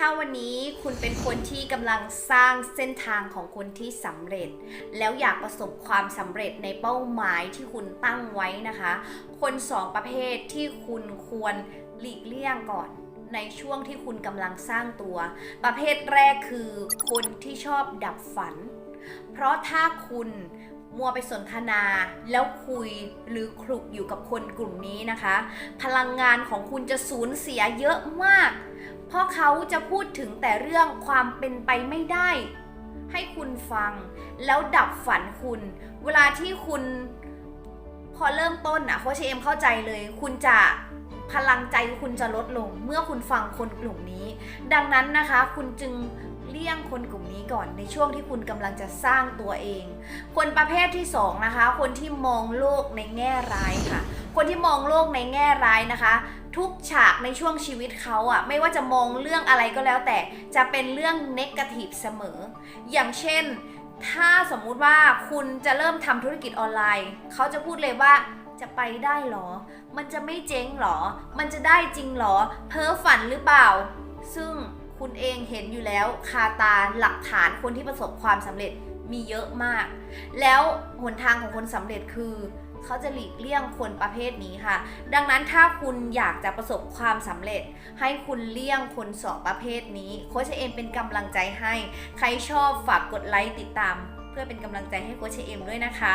ถ้าวันนี้คุณเป็นคนที่กำลังสร้างเส้นทางของคนที่สำเร็จ แล้วอยากประสบความสำเร็จในเป้าหมายที่คุณตั้งไว้นะคะ คนสองประเภทที่คุณควรหลีกเลี่ยงก่อนในช่วงที่คุณกำลังสร้างตัว ประเภทแรกคือคนที่ชอบดับฝัน เพราะถ้าคุณมัวไปสนทนาแล้วคุยหรือคลุกอยู่กับคนกลุ่มนี้นะคะ พลังงานของคุณจะสูญเสียเยอะมาก เพราะเขาจะพูดถึงแต่เรื่องความเป็นไปไม่ได้ ให้คุณฟัง แล้วดับฝันคุณ เวลาที่คุณพอเริ่มต้นอะโคชเอมเข้าใจเลย คุณจะพลังใจคุณจะลดลง เมื่อคุณฟังคนกลุ่มนี้ ดังนั้นนะคะ คุณจึง เลี่ยงคนกลุ่มนี้ก่อนในช่วงที่คุณกำลังจะสร้างตัวเอง คนประเภทที่สองนะคะ คนที่มองโลกในแง่ร้ายค่ะ คนที่มองโลกในแง่ร้ายนะคะ ทุกฉากในช่วงชีวิตเขาอะไม่ว่าจะมองเรื่องอะไรก็แล้วแต่จะเป็นเรื่องเนกาทีฟเสมอ อย่างเช่น ถ้าสมมุติว่าคุณจะเริ่มทำธุรกิจออนไลน์ เขาจะพูดเลยว่าจะไปได้หรอ มันจะไม่เจ๊งหรอ มันจะได้จริงหรอ เพ้อฝันหรือเปล่า ซึ่ง คุณเองเห็นอยู่แล้วคาตาหลักฐานคนที่ประสบความสำเร็จมีเยอะมาก แล้วหนทางของคนสำเร็จคือเขาจะหลีกเลี่ยงคนประเภทนี้ค่ะ ดังนั้นถ้าคุณอยากจะประสบความสำเร็จ ให้คุณเลี่ยงคนสองประเภทนี้ โค้ชเอมเป็นกำลังใจให้ ใครชอบฝากกดไลค์ติดตาม เพื่อเป็นกำลังใจให้โค้ชเอมด้วยนะคะ